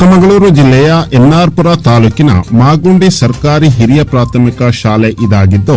ಚಿಕ್ಕಮಗಳೂರು ಜಿಲ್ಲೆಯ ಎನ್ಆರ್ಪುರ ತಾಲೂಕಿನ ಮಾಗುಂಡಿ ಸರ್ಕಾರಿ ಹಿರಿಯ ಪ್ರಾಥಮಿಕ ಶಾಲೆ ಇದಾಗಿದ್ದು,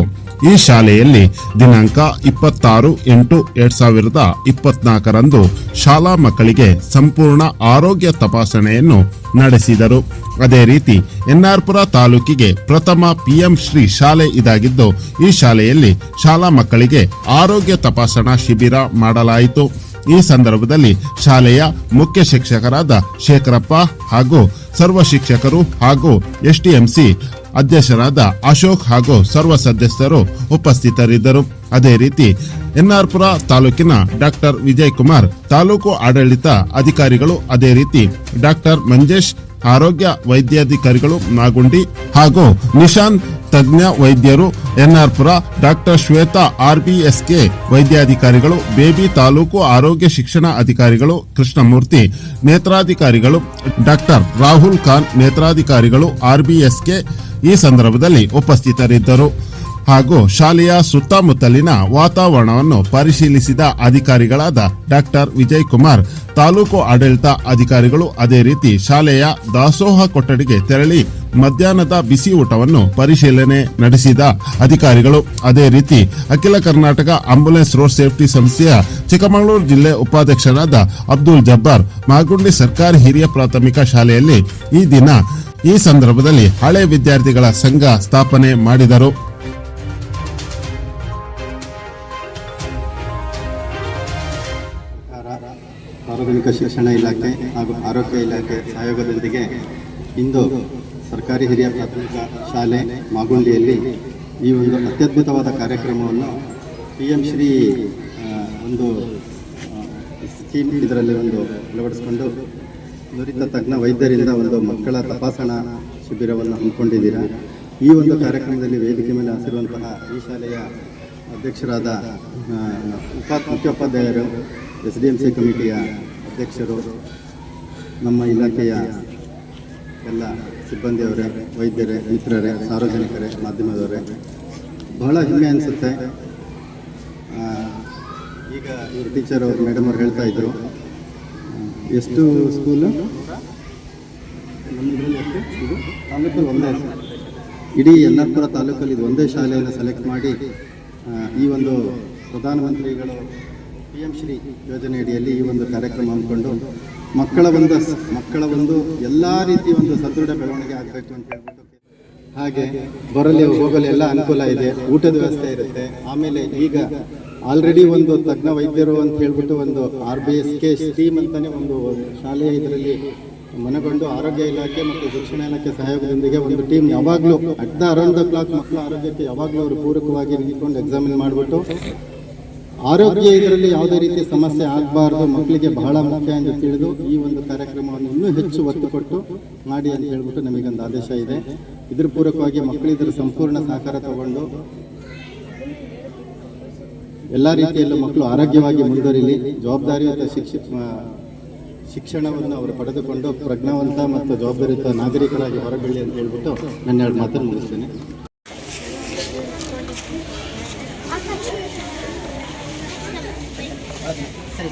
ಈ ಶಾಲೆಯಲ್ಲಿ ದಿನಾಂಕ ಇಪ್ಪತ್ತಾರು ಎಂಟು ಎರಡ್ ಸಾವಿರದ ಇಪ್ಪತ್ನಾಲ್ಕರಂದು ಶಾಲಾ ಮಕ್ಕಳಿಗೆ ಸಂಪೂರ್ಣ ಆರೋಗ್ಯ ತಪಾಸಣೆಯನ್ನು ನಡೆಸಿದರು. ಅದೇ ರೀತಿ ಎನ್ಆರ್ಪುರ ತಾಲೂಕಿಗೆ ಪ್ರಥಮ ಪಿಎಂ ಶ್ರೀ ಶಾಲೆ ಇದಾಗಿದ್ದು, ಈ ಶಾಲೆಯಲ್ಲಿ ಶಾಲಾ ಮಕ್ಕಳಿಗೆ ಆರೋಗ್ಯ ತಪಾಸಣಾ ಶಿಬಿರ ಮಾಡಲಾಯಿತು. ಈ ಸಂದರ್ಭದಲ್ಲಿ ಶಾಲೆಯ ಮುಖ್ಯ ಶಿಕ್ಷಕರಾದ ಶೇಖರಪ್ಪ ಹಾಗೂ ಸರ್ವ ಶಿಕ್ಷಕರು ಹಾಗೂ ಎಸ್ಟಿಎಂಸಿ ಅಧ್ಯಕ್ಷರಾದ ಅಶೋಕ್ ಹಾಗೂ ಸರ್ವ ಸದಸ್ಯರು ಉಪಸ್ಥಿತರಿದ್ದರು. ಅದೇ ರೀತಿ ಎನ್ಆರ್ಪುರ ತಾಲೂಕಿನ ಡಾಕ್ಟರ್ ವಿಜಯ್ ಕುಮಾರ್ ತಾಲೂಕು ಆಡಳಿತ ಅಧಿಕಾರಿಗಳು ಅದೇ ರೀತಿ ಡಾಕ್ಟರ್ ಮಂಜೇಶ್ ಆರೋಗ್ಯ ವೈದ್ಯಾಧಿಕಾರಿಗಳು ನಾಗುಂಡಿ ಹಾಗೂ ನಿಶಾನ್ ತಜ್ಞ ವೈದ್ಯರು ಎನ್ಆರ್ಪುರ, ಡಾಕ್ಟರ್ ಶ್ವೇತಾ, ಆರ್ಬಿಎಸ್ಕೆ ವೈದ್ಯಾಧಿಕಾರಿಗಳು, ಬೇಬಿ ತಾಲೂಕು ಆರೋಗ್ಯ ಶಿಕ್ಷಣ ಅಧಿಕಾರಿಗಳು, ಕೃಷ್ಣಮೂರ್ತಿ ನೇತ್ರಾಧಿಕಾರಿಗಳು, ಡಾಕ್ಟರ್ ರಾಹುಲ್ ಖಾನ್ ನೇತ್ರಾಧಿಕಾರಿಗಳು, ಆರ್ಬಿಎಸ್ಕೆ ಈ ಸಂದರ್ಭದಲ್ಲಿ ಉಪಸ್ಥಿತರಿದ್ದರು. ಹಾಗೂ ಶಾಲೆಯ ಸುತ್ತಮುತ್ತಲಿನ ವಾತಾವರಣವನ್ನು ಪರಿಶೀಲಿಸಿದ ಅಧಿಕಾರಿಗಳಾದ ಡಾಕ್ಟರ್ ವಿಜಯ್ ಕುಮಾರ್ ತಾಲೂಕು ಆಡಳಿತ ಅಧಿಕಾರಿಗಳು ಅದೇ ರೀತಿ ಶಾಲೆಯ ದಾಸೋಹ ಕೊಠಡಿಗೆ ತೆರಳಿ ಮಧ್ಯಾಹ್ನದ ಬಿಸಿ ಊಟವನ್ನು ಪರಿಶೀಲನೆ ನಡೆಸಿದ ಅಧಿಕಾರಿಗಳು. ಅದೇ ರೀತಿ ಅಖಿಲ ಕರ್ನಾಟಕ ಆಂಬುಲೆನ್ಸ್ ರೋಡ್ ಸೇಫ್ಟಿ ಸಂಸ್ಥೆಯ ಚಿಕ್ಕಮಗಳೂರು ಜಿಲ್ಲೆ ಉಪಾಧ್ಯಕ್ಷರಾದ ಅಬ್ದುಲ್ ಜಬ್ಬಾರ್, ಮಾಗುಂಡಿ ಸರ್ಕಾರಿ ಹಿರಿಯ ಪ್ರಾಥಮಿಕ ಶಾಲೆಯಲ್ಲಿ ಈ ದಿನ ಈ ಸಂದರ್ಭದಲ್ಲಿ ಹಳೆ ವಿದ್ಯಾರ್ಥಿಗಳ ಸಂಘ ಸ್ಥಾಪನೆ ಮಾಡಿದರು. ಸಾರ್ವಜನಿಕ ಶಿಕ್ಷಣ ಇಲಾಖೆ ಹಾಗೂ ಆರೋಗ್ಯ ಇಲಾಖೆ ಸಹಯೋಗದೊಂದಿಗೆ ಇಂದು ಸರ್ಕಾರಿ ಹಿರಿಯ ಪ್ರಾಥಮಿಕ ಶಾಲೆ ಮಾಗುಂಡಿಯಲ್ಲಿ ಈ ಒಂದು ಅತ್ಯದ್ಭುತವಾದ ಕಾರ್ಯಕ್ರಮವನ್ನು ಪಿ ಎಂ ಶ್ರೀ ಒಂದು ಸ್ಕೀಮ್ ಇದರಲ್ಲಿ ಒಂದು ಅಳವಡಿಸಿಕೊಂಡು ನುರಿತ ತಜ್ಞ ವೈದ್ಯರಿಂದ ಒಂದು ಮಕ್ಕಳ ತಪಾಸಣಾ ಶಿಬಿರವನ್ನು ಹಮ್ಮಿಕೊಂಡಿದ್ದೀರಾ. ಈ ಒಂದು ಕಾರ್ಯಕ್ರಮದಲ್ಲಿ ವೇದಿಕೆ ಮೇಲೆ ಹಸಿರುವಂತಹ ಈ ಶಾಲೆಯ ಅಧ್ಯಕ್ಷರಾದ ಉಪ ಮುಖ್ಯೋಪಾಧ್ಯಾಯರು ಎಸ್ ಡಿ ಎಂ ಸಿ ಕಮಿಟಿಯ ಅಧ್ಯಕ್ಷರು, ನಮ್ಮ ಇಲಾಖೆಯ ಎಲ್ಲ ಸಿಬ್ಬಂದಿಯವರೇ, ವೈದ್ಯರೇ, ಮಿತ್ರರೇ, ಸಾರ್ವಜನಿಕರೇ, ಮಾಧ್ಯಮದವರೇ, ಬಹಳ ಹೆಮ್ಮೆ ಅನಿಸುತ್ತೆ. ಈಗ ಇವರು ಟೀಚರ್ ಅವರು ಮೇಡಮ್ ಅವ್ರು ಹೇಳ್ತಾ ಇದ್ದರು ಎಷ್ಟು ಸ್ಕೂಲು ತಾಲೂಕಲ್ಲಿ ಒಂದೇ ಇಡೀ ಯಲ್ಲಾಪುರ ತಾಲೂಕಲ್ಲಿ ಇದು ಒಂದೇ ಶಾಲೆಯನ್ನು ಸೆಲೆಕ್ಟ್ ಮಾಡಿ ಈ ಒಂದು ಪ್ರಧಾನಮಂತ್ರಿಗಳು ಪಿ ಎಂ ಶ್ರೀ ಯೋಜನೆಯಡಿಯಲ್ಲಿ ಈ ಒಂದು ಕಾರ್ಯಕ್ರಮ ಹಮ್ಮಿಕೊಂಡು ಮಕ್ಕಳ ಒಂದು ಮಕ್ಕಳ ಒಂದು ಎಲ್ಲ ರೀತಿಯ ಒಂದು ಸದೃಢ ಬೆಳವಣಿಗೆ ಆಗಬೇಕು ಅಂತ ಹೇಳ್ಬಿಟ್ಟು ಹಾಗೆ ಬರಲಿ ಹೋಗಲು ಎಲ್ಲ ಅನುಕೂಲ ಇದೆ, ಊಟದ ವ್ಯವಸ್ಥೆ ಇರುತ್ತೆ. ಆಮೇಲೆ ಈಗ ಆಲ್ರೆಡಿ ಒಂದು ತಜ್ಞ ವೈದ್ಯರು ಅಂತ ಹೇಳ್ಬಿಟ್ಟು ಒಂದು R B S K team ಅಂತಲೇ ಒಂದು ಶಾಲೆಯ ಇದರಲ್ಲಿ ಮನಗೊಂಡು ಆರೋಗ್ಯ ಇಲಾಖೆ ಮತ್ತು ಶಿಕ್ಷಣ ಇಲಾಖೆ ಸಹಯೋಗದೊಂದಿಗೆ ಒಂದು ಟೀಮ್ ಯಾವಾಗಲೂ at the around the clock ಮಕ್ಕಳ ಆರೋಗ್ಯಕ್ಕೆ ಯಾವಾಗಲೂ ಅವರು ಪೂರಕವಾಗಿ ನಿಂತ್ಕೊಂಡು ಎಕ್ಸಾಮಿನ್ ಮಾಡಿಬಿಟ್ಟು ಆರೋಗ್ಯ ಇದರಲ್ಲಿ ಯಾವುದೇ ರೀತಿ ಸಮಸ್ಯೆ ಆಗಬಾರ್ದು, ಮಕ್ಕಳಿಗೆ ಬಹಳ ಮುಖ್ಯ ಎಂದು ತಿಳಿದು ಈ ಒಂದು ಕಾರ್ಯಕ್ರಮವನ್ನು ಇನ್ನೂ ಹೆಚ್ಚು ಒತ್ತು ಕೊಟ್ಟು ಮಾಡಿ ಅಂತ ಹೇಳ್ಬಿಟ್ಟು ನಮಗೊಂದು ಆದೇಶ ಇದೆ. ಇದ್ರ ಪೂರಕವಾಗಿ ಮಕ್ಕಳು ಇದರ ಸಂಪೂರ್ಣ ಸಹಕಾರ ತಗೊಂಡು ಎಲ್ಲ ರೀತಿಯಲ್ಲೂ ಮಕ್ಕಳು ಆರೋಗ್ಯವಾಗಿ ಮುಂದುವರಿಲಿ. ಜವಾಬ್ದಾರಿಯುತ ಶಿಕ್ಷ ಶಿಕ್ಷಣವನ್ನು ಅವರು ಪಡೆದುಕೊಂಡು ಪ್ರಜ್ಞಾವಂತ ಮತ್ತು ಜವಾಬ್ದಾರಿಯುತ ನಾಗರಿಕರಾಗಿ ಹೊರಬೀಳಿ ಅಂತ ಹೇಳ್ಬಿಟ್ಟು ನನ್ನ ಎರಡು ಮಾತನ್ನು ಮುಗಿಸ್ತೇನೆ. సరే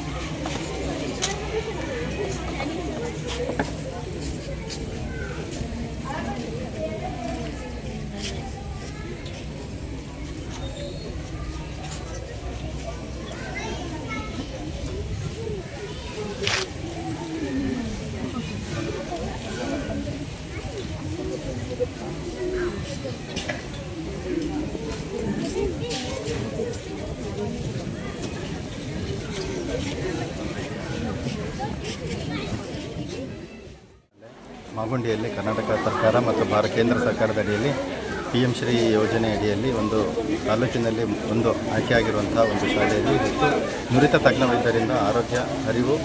ಮಾಗುಂಡಿಯಲ್ಲಿ ಕರ್ನಾಟಕ ಸರ್ಕಾರ ಮತ್ತು ಭಾರತ ಕೇಂದ್ರ ಸರ್ಕಾರದ ಅಡಿಯಲ್ಲಿ ಪಿ ಎಂ ಶ್ರೀ ಯೋಜನೆ ಅಡಿಯಲ್ಲಿ ಒಂದು ತಾಲೂಕಿನಲ್ಲಿ ಒಂದು ಆಯ್ಕೆಯಾಗಿರುವಂಥ ಒಂದು ಶಾಲೆಯಲ್ಲಿ ಮತ್ತು ನುರಿತ ತಜ್ಞ ವೈದ್ಯರಿಂದ ಆರೋಗ್ಯ ಅರಿವು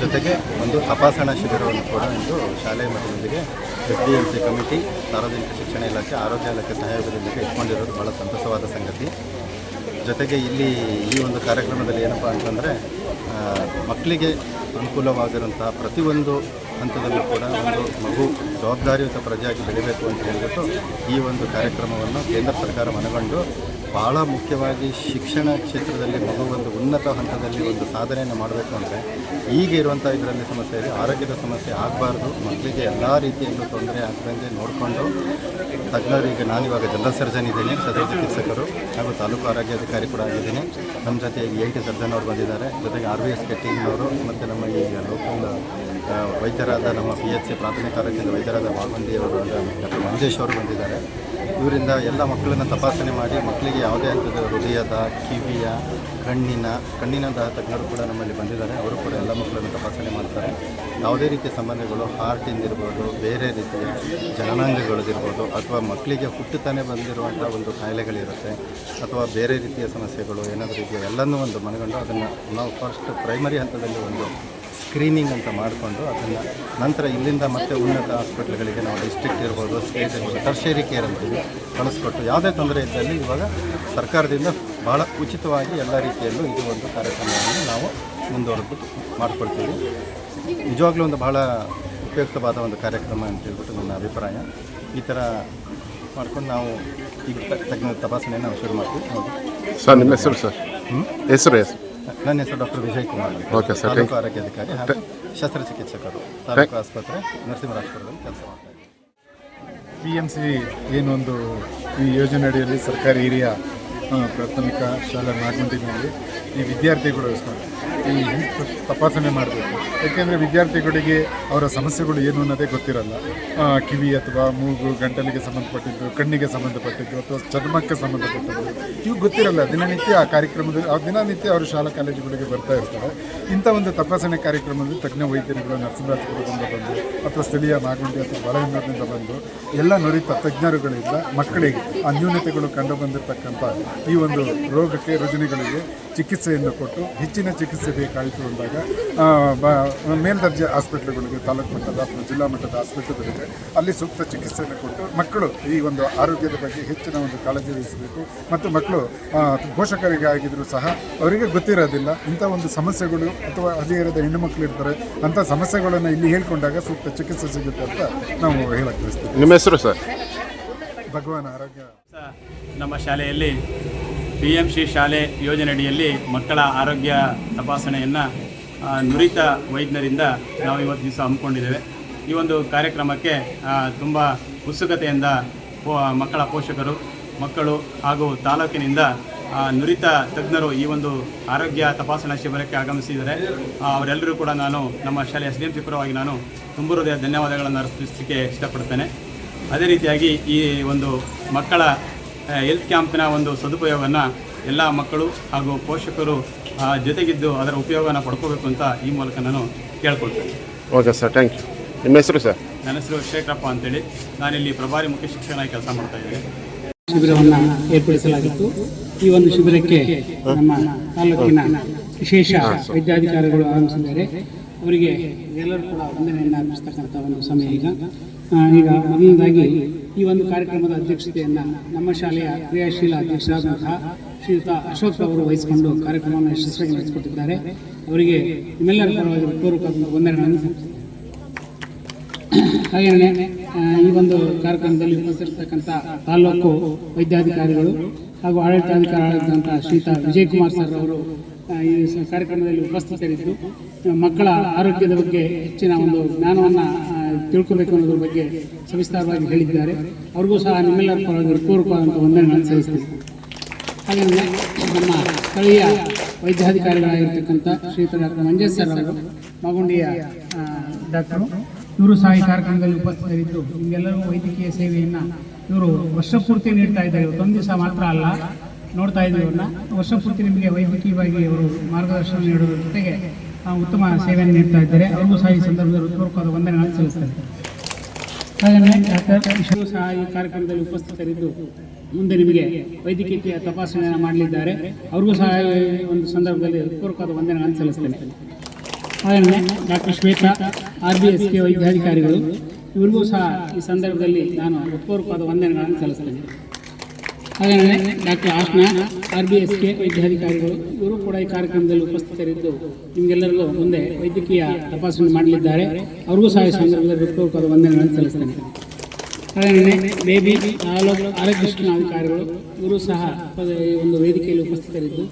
ಜೊತೆಗೆ ಒಂದು ತಪಾಸಣಾ ಶಿಬಿರವನ್ನು ಕೂಡ ಇಂದು ಶಾಲೆ ಮಟ್ಟದೊಂದಿಗೆ S D M C committee, ಸಾರ್ವಜನಿಕ ಶಿಕ್ಷಣ ಇಲಾಖೆ, ಆರೋಗ್ಯ ಇಲಾಖೆ ಸಹಯೋಗದೊಂದಿಗೆ ಇಟ್ಕೊಂಡಿರೋದು ಭಾಳ ಸಂತಸವಾದ ಸಂಗತಿ. ಜೊತೆಗೆ ಇಲ್ಲಿ ಈ ಒಂದು ಕಾರ್ಯಕ್ರಮದಲ್ಲಿ ಏನಪ್ಪ ಅಂತಂದರೆ ಮಕ್ಕಳಿಗೆ ಅನುಕೂಲವಾಗಿರುವಂಥ ಪ್ರತಿಯೊಂದು ಹಂತದಲ್ಲೂ ಕೂಡ ಒಂದು ಮಗು ಜವಾಬ್ದಾರಿಯುತ ಪ್ರಜೆಯಾಗಿ ಬೆಳಿಬೇಕು ಅಂತ ಹೇಳಿಬಿಟ್ಟು ಈ ಒಂದು ಕಾರ್ಯಕ್ರಮವನ್ನು ಕೇಂದ್ರ ಸರ್ಕಾರ ಮನಗಂಡು ಭಾಳ ಮುಖ್ಯವಾಗಿ ಶಿಕ್ಷಣ ಕ್ಷೇತ್ರದಲ್ಲಿ ಮಗು ಒಂದು ಉನ್ನತ ಹಂತದಲ್ಲಿ ಒಂದು ಸಾಧನೆಯನ್ನು ಮಾಡಬೇಕು ಅಂದರೆ ಈಗ ಇರುವಂಥ ಇದರಲ್ಲಿ ಸಮಸ್ಯೆ ಇದೆ. ಆರೋಗ್ಯದ ಸಮಸ್ಯೆ ಆಗಬಾರ್ದು. ಮಕ್ಕಳಿಗೆ ಎಲ್ಲ ರೀತಿಯಲ್ಲೂ ತೊಂದರೆ ಆಗದಂತೆ ನೋಡಿಕೊಂಡು ತಜ್ಞರು ತಜ್ಞರಿಗೆ ನಾನಿವಾಗ ಜನರಲ್ ಸರ್ಜನ್ ಇದ್ದೀನಿ ಶಸ್ತ್ರ ಚಿಕಿತ್ಸಕರು ಹಾಗೂ ತಾಲೂಕು ಆರೋಗ್ಯಾಧಿಕಾರಿ ಕೂಡ ಆಗಿದ್ದೀನಿ. ನಮ್ಮ ಜೊತೆ ಎ ಟಿ ಸರ್ಜನ್ ಅವರು ಬಂದಿದ್ದಾರೆ. ಜೊತೆಗೆ ಆರ್ ವಿ ಎಸ್ ಕೆ ಟೀಮ್ನವರು ಮತ್ತು ನಮ್ಮ ಈ ಲೋಕಲ್ ವೈದ್ಯರಾದ ನಮ್ಮ ಪಿ ಎಚ್ ಸಿ ಪ್ರಾಥಮಿಕ ಆರೋಗ್ಯದ ವೈದ್ಯರಾದ ಅವರು ಡಾಕ್ಟರ್ ಮಂಜೇಶ್ ಅವರು ಬಂದಿದ್ದಾರೆ. ಇವರಿಂದ ಎಲ್ಲ ಮಕ್ಕಳನ್ನು ತಪಾಸಣೆ ಮಾಡಿ ಮಕ್ಕಳಿಗೆ ಯಾವುದೇ ಹಂತದ ಹೃದಯದ, ಕಿವಿಯ, ಕಣ್ಣಿನ ಕಣ್ಣಿನ ದ- ತಜ್ಞರು ಕೂಡ ನಮ್ಮಲ್ಲಿ ಬಂದಿದ್ದಾರೆ. ಅವರು ಕೂಡ ಎಲ್ಲ ಮಕ್ಕಳನ್ನು ತಪಾಸಣೆ ಮಾಡ್ತಾರೆ. ಯಾವುದೇ ರೀತಿಯ ಸಂಬಂಧಗಳು ಹಾರ್ಟಿಂದಿರ್ಬೋದು ಬೇರೆ ರೀತಿಯ ಜನನಾಂಗಗಳದಿರ್ಬೋದು ಅಥವಾ ಮಕ್ಕಳಿಗೆ ಹುಟ್ಟುತ್ತಾನೆ ಬಂದಿರುವಂಥ ಒಂದು ಕಾಯಿಲೆಗಳಿರುತ್ತೆ, ಅಥವಾ ಬೇರೆ ರೀತಿಯ ಸಮಸ್ಯೆಗಳು ಏನಾದರೂ ಇದೆಯೋ, ಎಲ್ಲನೂ ಒಂದು ಮನಗಂಡು ಅದನ್ನು ನಾವು ಫಸ್ಟ್ ಪ್ರೈಮರಿ ಹಂತದಲ್ಲಿ ಒಂದು ಸ್ಕ್ರೀನಿಂಗ್ ಅಂತ ಮಾಡಿಕೊಂಡು ಅದನ್ನು ನಂತರ ಇಲ್ಲಿಂದ ಮತ್ತೆ ಉನ್ನತ ಹಾಸ್ಪಿಟ್ಲ್ಗಳಿಗೆ ನಾವು ಡಿಸ್ಟ್ರಿಕ್ಟ್ ಇರ್ಬೋದು ಸ್ಟೇಟ್ ಇರ್ಬೋದು ಟರ್ಷರಿ ಕೇರ್ ಅಂತೀವಿ ಕಳಿಸ್ಕೊಟ್ಟು ಯಾವುದೇ ತೊಂದರೆ ಇದ್ದಲ್ಲಿ ಇವಾಗ ಸರ್ಕಾರದಿಂದ ಭಾಳ ಉಚಿತವಾಗಿ ಎಲ್ಲ ರೀತಿಯಲ್ಲೂ ಇದು ಒಂದು ಕಾರ್ಯಕ್ರಮವನ್ನು ನಾವು ಮುಂದುವರೆದು ಮಾಡ್ಕೊಳ್ತೀವಿ. ನಿಜವಾಗ್ಲೂ ಒಂದು ಭಾಳ ಉಪಯುಕ್ತವಾದ ಒಂದು ಕಾರ್ಯಕ್ರಮ ಅಂತ ಹೇಳ್ಬಿಟ್ಟು ನನ್ನ ಅಭಿಪ್ರಾಯ. ಈ ಥರ ಮಾಡ್ಕೊಂಡು ನಾವು ಈಗ ತಜ್ಞ ತಪಾಸಣೆಯನ್ನು ನಾವು ಶುರು ಮಾಡ್ತೀವಿ. ಸರ್ ನಿಮ್ಮ ಹೆಸರು ಸರ್? ಹೆಸರು ಹೆಸರು ನನ್ನ ಹೆಸರು doctor Vijay Kumar. Okay sir taluk ಆರೋಗ್ಯ ಅಧಿಕಾರಿ ಹಾಗೂ ಶಸ್ತ್ರಚಿಕಿತ್ಸಕರು ತಾಲೂಕು ಆಸ್ಪತ್ರೆ ನರಸಿಂಹರಾಜಪುರದಲ್ಲಿ ಕೆಲಸ ಮಾಡ್ತಾ ಇದ್ದೀನಿ ಪಿ ಎಂ ಸಿ ಏನೊಂದು ಈ ಯೋಜನೆ ಅಡಿಯಲ್ಲಿ ಸರ್ಕಾರಿ ಹಿರಿಯ ಪ್ರಾಥಮಿಕ ಶಾಲೆ ನಾಗಮಂಟಿನಲ್ಲಿ ಈ ವಿದ್ಯಾರ್ಥಿಗಳು ಈ ತಪಾಸಣೆ ಮಾಡಬೇಕು. ಯಾಕೆಂದರೆ ವಿದ್ಯಾರ್ಥಿಗಳಿಗೆ ಅವರ ಸಮಸ್ಯೆಗಳು ಏನು ಅನ್ನೋದೇ ಗೊತ್ತಿರಲ್ಲ. ಕಿವಿ ಅಥವಾ ಮೂಗು, ಗಂಟಲಿಗೆ ಸಂಬಂಧಪಟ್ಟಿದ್ದು, ಕಣ್ಣಿಗೆ ಸಂಬಂಧಪಟ್ಟಿದ್ದು ಅಥವಾ ಚರ್ಮಕ್ಕೆ ಸಂಬಂಧಪಟ್ಟಿದ್ದು, ಇವು ಗೊತ್ತಿರಲ್ಲ. ದಿನನಿತ್ಯ ಆ ಕಾರ್ಯಕ್ರಮದಲ್ಲಿ, ಆ ದಿನನಿತ್ಯ ಅವರು ಶಾಲಾ ಕಾಲೇಜುಗಳಿಗೆ ಬರ್ತಾ ಇರ್ತಾರೆ. ಇಂಥ ಒಂದು ತಪಾಸಣೆ ಕಾರ್ಯಕ್ರಮದಲ್ಲಿ ತಜ್ಞ ವೈದ್ಯರುಗಳು ನರಸಿಂಹರಾಜಪುರದಿಂದ ಬಂದು ಅಥವಾ ಸ್ಥಳೀಯ ನಾಗುಂಡಿ ಅಥವಾ ಬಾಲಗಂಗಾದಿಂದ ಬಂದು ಎಲ್ಲ ನುರಿತ ತಜ್ಞರುಗಳಿಂದ ಮಕ್ಕಳಿಗೆ ಆ ನ್ಯೂನತೆಗಳು ಕಂಡು ಬಂದಿರತಕ್ಕಂಥ ಈ ಒಂದು ರೋಗಕ್ಕೆ ರುಜಿನಗಳಿಗೆ ಚಿಕಿತ್ಸೆಯನ್ನು ಕೊಟ್ಟು ಹೆಚ್ಚಿನ ಚಿಕಿತ್ಸೆ ಬೇಕಾಯಿತು ಅಂದಾಗ ಬ- ಮೇಲ್ದರ್ಜೆ ಆಸ್ಪೆಟ್ಲ್ಗಳಿಗೆ ತಾಲೂಕು ಮಟ್ಟದ ಅಥವಾ ಜಿಲ್ಲಾ ಮಟ್ಟದ ಆಸ್ಪತ್ರೆಗಳಿದೆ ಅಲ್ಲಿ ಸೂಕ್ತ ಚಿಕಿತ್ಸೆಯನ್ನು ಕೊಟ್ಟು ಮಕ್ಕಳು ಈ ಒಂದು ಆರೋಗ್ಯದ ಬಗ್ಗೆ ಹೆಚ್ಚಿನ ಒಂದು ಕಾಳಜಿ ವಹಿಸಬೇಕು. ಮತ್ತು ಮಕ್ಕಳು ಪೋಷಕರಿಗೆ ಆಗಿದ್ರು ಸಹ ಅವರಿಗೆ ಗೊತ್ತಿರೋದಿಲ್ಲ. ಇಂಥ ಒಂದು ಸಮಸ್ಯೆಗಳು ಅಥವಾ ಹದಿಹರದ ಹೆಣ್ಣು ಮಕ್ಕಳು ಇರ್ತಾರೆ ಅಂಥ ಸಮಸ್ಯೆಗಳನ್ನು ಇಲ್ಲಿ ಹೇಳ್ಕೊಂಡಾಗ ಸೂಕ್ತ ಚಿಕಿತ್ಸೆ ಸಿಗುತ್ತೆ ಅಂತ ನಾವು ಹೇಳಕ್ಕೆ ಬಯಸ್ತೀವಿ. ನಿಮ್ಮ ಹೆಸರು ಸರ್? ಭಗವಾನ್ ಆರೋಗ್ಯ. ನಮ್ಮ ಶಾಲೆಯಲ್ಲಿ ಪಿ ಎಂ ಸಿ ಶಾಲೆ ಯೋಜನೆಯಡಿಯಲ್ಲಿ ಮಕ್ಕಳ ಆರೋಗ್ಯ ತಪಾಸಣೆಯನ್ನು ನುರಿತ ವೈದ್ಯರಿಂದ ನಾವು ಇವತ್ತು ದಿವಸ ಹಮ್ಮಿಕೊಂಡಿದ್ದೇವೆ. ಈ ಒಂದು ಕಾರ್ಯಕ್ರಮಕ್ಕೆ ತುಂಬ ಉತ್ಸುಕತೆಯಿಂದ ಮಕ್ಕಳ ಪೋಷಕರು, ಮಕ್ಕಳು ಹಾಗೂ ತಾಲೂಕಿನಿಂದ ನುರಿತ ತಜ್ಞರು ಈ ಒಂದು ಆರೋಗ್ಯ ತಪಾಸಣಾ ಶಿಬಿರಕ್ಕೆ ಆಗಮಿಸಿದ್ದಾರೆ. ಅವರೆಲ್ಲರೂ ಕೂಡ ನಾನು ನಮ್ಮ ಶಾಲೆಯ ಎಸ್ ಡಿ ಎಂ ನಾನು ತುಂಬ ಹೃದಯ ಧನ್ಯವಾದಗಳನ್ನು ಅರ್ಪಿಸಲಿಕ್ಕೆ ಇಷ್ಟಪಡ್ತೇನೆ. ಅದೇ ರೀತಿಯಾಗಿ ಈ ಒಂದು ಮಕ್ಕಳ ಹೆಲ್ತ್ ಕ್ಯಾಂಪ್ನ ಒಂದು ಸದುಪಯೋಗವನ್ನು ಎಲ್ಲ ಮಕ್ಕಳು ಹಾಗೂ ಪೋಷಕರು ಆ, ಜೊತೆಗಿದ್ದು ಅದರ ಉಪಯೋಗನ ಪಡ್ಕೋಬೇಕು ಅಂತ ಈ ಮೂಲಕ ನಾನು ಕೇಳ್ಕೊಳ್ತೇನೆ. ಓಕೆ ಸರ್ ಥ್ಯಾಂಕ್ ಯು ನಿಮ್ಮ ಹೆಸರು ಸರ್ ನನ್ನ ಹೆಸರು ಶೇಖರಪ್ಪ ಅಂತೇಳಿ. ನಾನಿಲ್ಲಿ ಪ್ರಭಾರಿ ಮುಖ್ಯ ಶಿಕ್ಷಕನಾಗಿ ಕೆಲಸ ಮಾಡ್ತಾ ಇದ್ದೇನೆ. ಶಿಬಿರವನ್ನು ಏರ್ಪಡಿಸಲಾಗಿತ್ತು. ಈ ಒಂದು ಶಿಬಿರಕ್ಕೆ ನಮ್ಮ ತಾಲೂಕಿನ ವಿಶೇಷ ವೈದ್ಯಾಧಿಕಾರಿಗಳು ಆಗಮಿಸಿದ್ದಾರೆ. ಅವರಿಗೆ ಎಲ್ಲರೂ ಕೂಡ ವಂದನೆಯನ್ನು ಅರ್ಪಿಸ್ತಕ್ಕಂಥ ಒಂದು ಸಮಯ ಈಗ. ಈಗ ಮೊದಲನೇದಾಗಿ ಈ ಒಂದು ಕಾರ್ಯಕ್ರಮದ ಅಧ್ಯಕ್ಷತೆಯನ್ನು ನಮ್ಮ ಶಾಲೆಯ ಕ್ರಿಯಾಶೀಲ ಅಧ್ಯಕ್ಷರಾದಂತಹ ಶ್ರೀಯುತ ಅಶೋಕ್ ಅವರು ವಹಿಸಿಕೊಂಡು ಕಾರ್ಯಕ್ರಮವನ್ನು ಯಶಸ್ವಿಯಾಗಿ ನಡೆಸಿಕೊಟ್ಟಿದ್ದಾರೆ. ಅವರಿಗೆ ನಿಮ್ಮೆಲ್ಲರ ಪರವಾಗಿ ಪೂರ್ವಕ ವಂದನೆಗಳನ್ನು ಹಾಗೆಯೇ ಈ ಒಂದು ಕಾರ್ಯಕ್ರಮದಲ್ಲಿ ಉಪಸ್ಥಿತಿರ್ತಕ್ಕಂಥ ತಾಲೂಕು ವೈದ್ಯಾಧಿಕಾರಿಗಳು ಹಾಗೂ ಆಡಳಿತಾಧಿಕಾರಿಗಳಾದಂಥ ವಿಜಯ್ ಕುಮಾರ್ ಸರ್ ಅವರು ಈ ಕಾರ್ಯಕ್ರಮದಲ್ಲಿ ಉಪಸ್ಥಿತರಿದ್ದು ಮಕ್ಕಳ ಆರೋಗ್ಯದ ಬಗ್ಗೆ ಹೆಚ್ಚಿನ ಒಂದು ಜ್ಞಾನವನ್ನು ತಿಳ್ಕೋಬೇಕು ಅನ್ನೋದ್ರ ಬಗ್ಗೆ ಸವಿಸ್ತಾರವಾಗಿ ಹೇಳಿದ್ದಾರೆ. ಅವ್ರಿಗೂ ಸಹ ನಿಮ್ಮೆಲ್ಲರ ಪರವಾಗಿ ಪೂರ್ವಕವಾದಂಥ ವಂದನೆಗಳನ್ನು ಸಲ್ಲಿಸ್ತೀನಿ ಹಾಗೆ ನಮ್ಮ ಸ್ಥಳೀಯ ವೈದ್ಯಾಧಿಕಾರಿಗಳಾಗಿರ್ತಕ್ಕಂಥ ಶ್ರೀಯುತ ಡಾಕ್ಟರ್ ಮಂಜೇಶ್ ಸರ್ ಅವರು, ಮಾಗುಂಡಿಯ ಡಾಕ್ಟರು. ಇವರು ಸಹ ಈ ಕಾರ್ಯಕ್ರಮದಲ್ಲಿ ಉಪಸ್ಥಿತರಿದ್ದು ನಿಮಗೆಲ್ಲರಿಗೂ ವೈದ್ಯಕೀಯ ಸೇವೆಯನ್ನು ಇವರು ವರ್ಷ ಪೂರ್ತಿ ನೀಡ್ತಾ ಇದ್ದಾರೆ. ಒಂದು ದಿವಸ ಮಾತ್ರ ಅಲ್ಲ, ನೋಡ್ತಾ ಇದ್ದೀವಿ ಇವ್ರನ್ನ ವರ್ಷ ಪೂರ್ತಿ ನಿಮಗೆ ವೈದ್ಯಕೀಯವಾಗಿ ಅವರು ಮಾರ್ಗದರ್ಶನ ನೀಡೋದ್ರ ಜೊತೆಗೆ ಉತ್ತಮ ಸೇವೆಯನ್ನು ನೀಡ್ತಾ ಇದ್ದಾರೆ. ಅವ್ರಿಗೂ ಸಹ ಈ ಸಂದರ್ಭದಲ್ಲಿ ಹೃತ್ಪೂರ್ವಕವಾದ ವಂದನೆಗಳನ್ನು ಸಲ್ಲಿಸ್ತಾರೆ. ಹಾಗೆಯೇ ಡಾಕ್ಟರ್ ವಿಷ್ಣು ಸಹ ಈ ಕಾರ್ಯಕ್ರಮದಲ್ಲಿ ಉಪಸ್ಥಿತರಿದ್ದು, ಮುಂದೆ ನಿಮಗೆ ವೈದ್ಯಕೀಯ ತಪಾಸಣೆಯನ್ನು ಮಾಡಲಿದ್ದಾರೆ. ಅವ್ರಿಗೂ ಸಹ ಒಂದು ಸಂದರ್ಭದಲ್ಲಿ ಹೃತ್ಪೂರ್ವಕವಾದ ವಂದನೆಗಳನ್ನು ಸಲ್ಲಿಸ್ತೇನೆ. ಹಾಗೆ doctor Shweta, R B S K ವೈದ್ಯಾಧಿಕಾರಿಗಳು, ಇವ್ರಿಗೂ ಸಹ ಈ ಸಂದರ್ಭದಲ್ಲಿ ನಾನು ಹೃತ್ಪೂರ್ವಕವಾದ ವಂದನೆಗಳನ್ನು ಸಲ್ಲಿಸ್ತೇನೆ. ಹಾಗೆಯೇ doctor Ashna R B S K ವೈದ್ಯಾಧಿಕಾರಿಗಳು, ಇವರು ಕೂಡ ಈ ಕಾರ್ಯಕ್ರಮದಲ್ಲಿ ಉಪಸ್ಥಿತರಿದ್ದು ನಿಮಗೆಲ್ಲರಿಗೂ ಮುಂದೆ ವೈದ್ಯಕೀಯ ತಪಾಸಣೆ ಮಾಡಲಿದ್ದಾರೆ. ಅವ್ರಿಗೂ ಸಹ ಸಂದರ್ಭದಲ್ಲಿ ಹೃತ್ಪೂರ್ವಕವಾದ ವಂದನೆಗಳನ್ನು ಸಲ್ಲಿಸ್ತೇನೆ. ಹಾಗೆಯೇ ಬೇಬಿ, ತಾಲೂಕು ಆರೋಗ್ಯ ಶಿಕ್ಷಣಾಧಿಕಾರಿಗಳು ಇವರು ಸಹ ಒಂದು ವೇದಿಕೆಯಲ್ಲಿ ಉಪಸ್ಥಿತರಿದ್ದು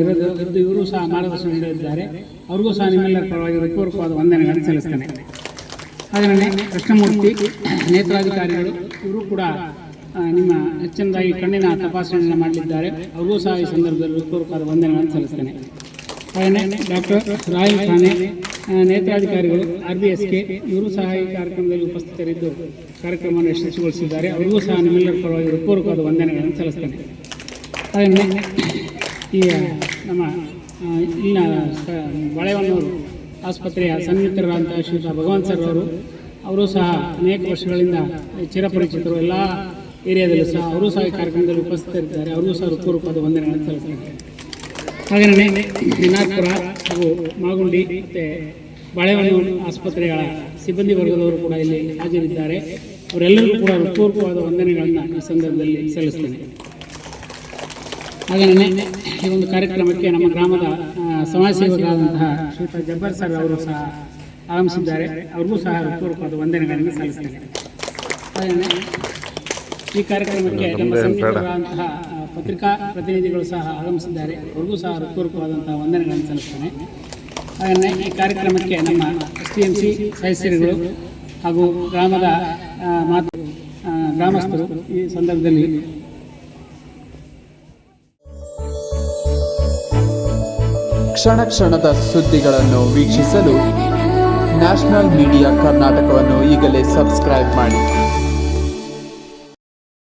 ಇರೋದು ಇವರು ಸಹ ಮಾರ್ಗದರ್ಶನ ನೀಡಲಿದ್ದಾರೆ. ಅವ್ರಿಗೂ ಸಹ ನಿಮ್ಮೆಲ್ಲರ ಪರವಾಗಿ ಹೃತ್ಪೂರ್ವಕವಾದ ವಂದನೆಗಳನ್ನು ಸಲ್ಲಿಸ್ತೇನೆ. ಹಾಗೆಯೇ ಕೃಷ್ಣಮೂರ್ತಿ, ನೇತ್ರಾಧಿಕಾರಿಗಳು, ಇವರು ಕೂಡ ನಿಮ್ಮ ಹೆಚ್ಚಿನದಾಗಿ ಕಣ್ಣಿನ ತಪಾಸಣೆಯನ್ನು ಮಾಡಲಿದ್ದಾರೆ. ಅವರಿಗೂ ಸಹ ಈ ಸಂದರ್ಭದಲ್ಲಿ ಹೃತ್ಪೂರ್ವಕವಾದ ವಂದನೆಗಳನ್ನು ಸಲ್ಲಿಸ್ತೇನೆ. ಡಾಕ್ಟರ್ ರಾಯಲ್ ಖಾನೆ ನೇತ್ರಾಧಿಕಾರಿಗಳು, ಆರ್ ಬಿ ಎಸ್ ಕೆ, ಇವರು ಸಹ ಈ ಕಾರ್ಯಕ್ರಮದಲ್ಲಿ ಉಪಸ್ಥಿತರಿದ್ದು ಕಾರ್ಯಕ್ರಮವನ್ನು ಯಶಸ್ವಿಗೊಳಿಸಿದ್ದಾರೆ. ಅವರಿಗೂ ಸಹ ನಿಮ್ಮೆಲ್ಲರ ಪರವಾಗಿ ಹೃತ್ಪೂರ್ವಕವಾದ ವಂದನೆಗಳನ್ನು ಸಲ್ಲಿಸ್ತೇನೆ. ಹಾಗೆಯೇ ಈ ನಮ್ಮ ಇಲ್ಲಿನ ಬಳೆವನ್ನೂರು ಆಸ್ಪತ್ರೆಯ ಸಂಯುಕ್ತರಾದಂಥ ಶ್ರೀ ಭಗವಂತ ಸರ್ ಅವರು ಅವರು ಸಹ ಅನೇಕ ವರ್ಷಗಳಿಂದ ಚಿರಪರಿಚಿತರು. ಎಲ್ಲ ಏರಿಯಾದಲ್ಲೂ ಸಹ ಅವರು ಸಹ ಕಾರ್ಯಕ್ರಮದಲ್ಲಿ ಉಪಸ್ಥಿತರಿದ್ದಾರೆ. ಅವರಿಗೂ ಸಹ ಹೃತ್ಪೂರ್ವಕವಾದ ವಂದನೆಗಳನ್ನು ಸಲ್ಲಿಸಿದ್ದಾರೆ ಹಾಗೆಯೇ ದಿನಾಜ್ಪುರ ಹಾಗೂ ಮಾಗುಂಡಿ ಮತ್ತು ಬಾಳೆಹೊನ್ನೂರು ಆಸ್ಪತ್ರೆಗಳ ಸಿಬ್ಬಂದಿ ವರ್ಗದವರು ಕೂಡ ಇಲ್ಲಿ ಹಾಜರಿದ್ದಾರೆ. ಅವರೆಲ್ಲರಿಗೂ ಕೂಡ ಹೃತ್ಪೂರ್ವಕವಾದ ವಂದನೆಗಳನ್ನು ಈ ಸಂದರ್ಭದಲ್ಲಿ ಸಲ್ಲಿಸ್ತೇನೆ. ಹಾಗೆಯೇ ಈ ಒಂದು ಕಾರ್ಯಕ್ರಮಕ್ಕೆ ನಮ್ಮ ಗ್ರಾಮದ ಸಮಾಜ ಸೇವಕರಾದಂತಹ ಶ್ರೀಪ ಜಬ್ಬರ್ ಸರ್ ಅವರು ಸಹ ಆಗಮಿಸಿದ್ದಾರೆ. ಅವ್ರಿಗೂ ಸಹ ಹೃತ್ಪೂರ್ವಕವಾದ ವಂದನೆಗಳನ್ನು ಸಲ್ಲಿಸ್ತೇನೆ. ಹಾಗೆಯೇ ಈ ಕಾರ್ಯಕ್ರಮಕ್ಕೆ ನಮ್ಮ ಸಂಯುಕ್ತರಾದಂತಹ ಆ, ಪತ್ರಿಕಾ ಪ್ರತಿನಿಧಿಗಳು ಸಹ ಆಗಮಿಸಿದ್ದಾರೆ. ಅವ್ರಿಗೂ ಸಹ ಹೃತ್ಪೂರ್ವಕವಾದಂತಹ ವಂದನೆಗಳನ್ನು ಸಲ್ಲಿಸ್ತೇನೆ. ಹಾಗೆಯೇ ಈ ಕಾರ್ಯಕ್ರಮಕ್ಕೆ ನಮ್ಮ ಎಸ್ ಟಿ ಎಂ ಸಿ ಸದಸ್ಯರುಗಳು ಹಾಗೂ ಗ್ರಾಮದ ಮಾತು ಗ್ರಾಮಸ್ಥರು ಈ ಸಂದರ್ಭದಲ್ಲಿ ಕ್ಷಣ ಕ್ಷಣದ ಸುದ್ದಿಗಳನ್ನು ವೀಕ್ಷಿಸಲು ನ್ಯಾಷನಲ್ ಮೀಡಿಯಾ ಕರ್ನಾಟಕವನ್ನು ಈಗಲೇ ಸಬ್ಸ್ಕ್ರೈಬ್ ಮಾಡಿ.